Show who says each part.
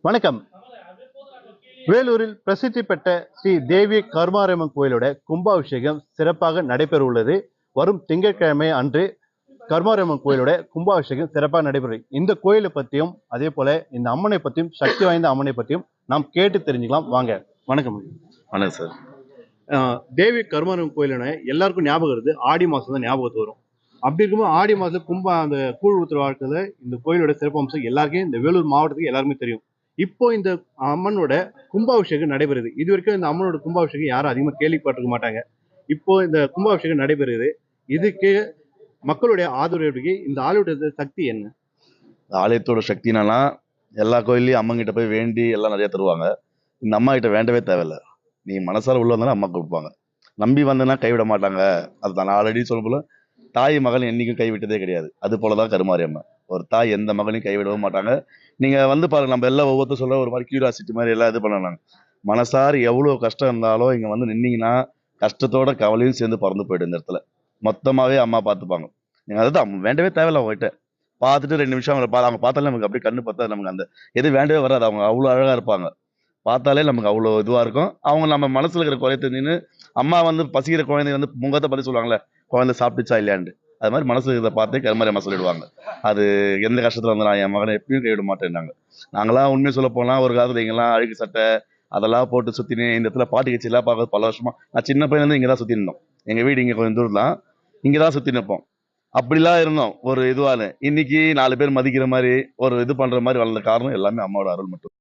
Speaker 1: வணக்கம். வேலூரில் பிரசித்தி பெற்ற ஸ்ரீ தேவி கருமாரியம்மன் கோயிலோட கும்பாபிஷேகம் சிறப்பாக நடைபெற உள்ளது வரும் திங்கட்கிழமை அன்று கருமாரியம்மன் கோயிலோட கும்பாபிஷேகம் சிறப்பாக நடைபெறும். இந்த கோயிலை பற்றியும் அதே போல இந்த அம்மனை பற்றியும் சக்தி வாய்ந்த அம்மனை பற்றியும் நாம் கேட்டு தெரிஞ்சுக்கலாம். வாங்க. வணக்கம்.
Speaker 2: வணக்கம் சார்.
Speaker 1: ஆஹ் தேவி கருமாரியம்மன் கோயிலோட எல்லாருக்கும் ஞாபகம் வருது. ஆடி மாசம் தான் ஞாபகத்து வரும். அப்படி இருக்கும்போது ஆடி மாசம் கும்ப அந்த கூழ் ஊத்துற வாழ்க்கையில் இந்த கோயிலோட சிறப்பம்சம் எல்லாருக்கும் இந்த வேலூர் மாவட்டத்துக்கு எல்லாருமே தெரியும். இப்போ இந்த அம்மனோட கும்பாபிஷேகம் நடைபெறுது. இது வரைக்கும் இந்த அம்மனோட கும்பாபிஷேகம் யாரும் அதிகமாக கேள்விப்பட்டிருக்க மாட்டாங்க. இப்போ இந்த கும்பாபிஷேகம் நடைபெறுது. இதுக்கு மக்களுடைய ஆதரவு எப்படி? இந்த ஆலயத்தோட சக்தி என்ன?
Speaker 2: இந்த ஆலயத்தோட சக்தினாலாம் எல்லா கோயில்லையும் அம்மங்கிட்ட போய் வேண்டி எல்லாம் நிறைய தருவாங்க. இந்த அம்மா கிட்ட வேண்டவே தேவையில்ல. நீ மனசால உள்ள வந்தாலும் அம்மா கொடுப்பாங்க நம்பி வந்தேன்னா கைவிட மாட்டாங்க. அது நான் ஆல்ரெடி சொல்ல போல தாய் மகள் என்னைக்கும் கைவிட்டதே கிடையாது. அது போல தான் கருமாரி அம்மா ஒரு தாய் எந்த மகனையும் கைவிடவும் மாட்டாங்க. நீங்க வந்து பாருங்க நம்ம எல்லாம் ஒவ்வொருத்தரும் சொல்ல ஒரு மாதிரி கியூரியாசிட்டி மாதிரி எல்லாம் இது பண்ணலாம் மனசார் எவ்வளோ கஷ்டம் இருந்தாலும் இங்க வந்து நின்னீங்கன்னா கஷ்டத்தோட கவலையும் சேர்ந்து பறந்து போயிடும் இந்த இடத்துல. மொத்தமாவே அம்மா பார்த்துப்பாங்க. நீங்க அதுதான் வேண்டவே தேவையில்ல அவங்ககிட்ட. பார்த்துட்டு ரெண்டு நிமிஷம் அவங்களை பா அவங்க பார்த்தாலே நமக்கு அப்படியே கண்ணு பார்த்தா நமக்கு அந்த எது வேண்டவே வராது. அவங்க அவ்வளோ அழகாக இருப்பாங்க. பார்த்தாலே நமக்கு அவ்வளோ இதுவாக இருக்கும். அவங்க நம்ம மனசில் இருக்கிற குறைய தெரிஞ்சுன்னு அம்மா வந்து பசிக்கிற குழந்தை வந்து முகத்தை பற்றி சொல்லுவாங்கல்ல குழந்தை சாப்பிட்டுச்சா இல்லையாண்டு அது மாதிரி மனசு இதை பார்த்து கருமாரி அம்மா சொல்லிடுவாங்க. அது எந்த கஷ்டத்தில் வந்து நான் என் மகனை எப்பயும் கைவிட மாட்டேன்னாங்க. நாங்களாம் உண்மையை சொல்ல போனால் ஒரு காலத்தில் இங்கெல்லாம் அழுக்கு சட்டை அதெல்லாம் போட்டு சுத்தினு இந்த இடத்துல பாட்டு கட்சியெல்லாம் பார்க்க பல வருஷமா. நான் சின்ன பையன்லேருந்து இங்கே தான் சுத்தி இருந்தோம். வீடு இங்கே கொஞ்சம் தூரம் தான் இங்கே தான் சுற்றி நிற்போம் அப்படிலாம் இருந்தோம். ஒரு இதுவான இன்னைக்கு நாலு பேர் மதிக்கிற மாதிரி ஒரு இது பண்ணுற மாதிரி வளர்ந்த காரணம் எல்லாமே அம்மாவோட அருள் மட்டும்.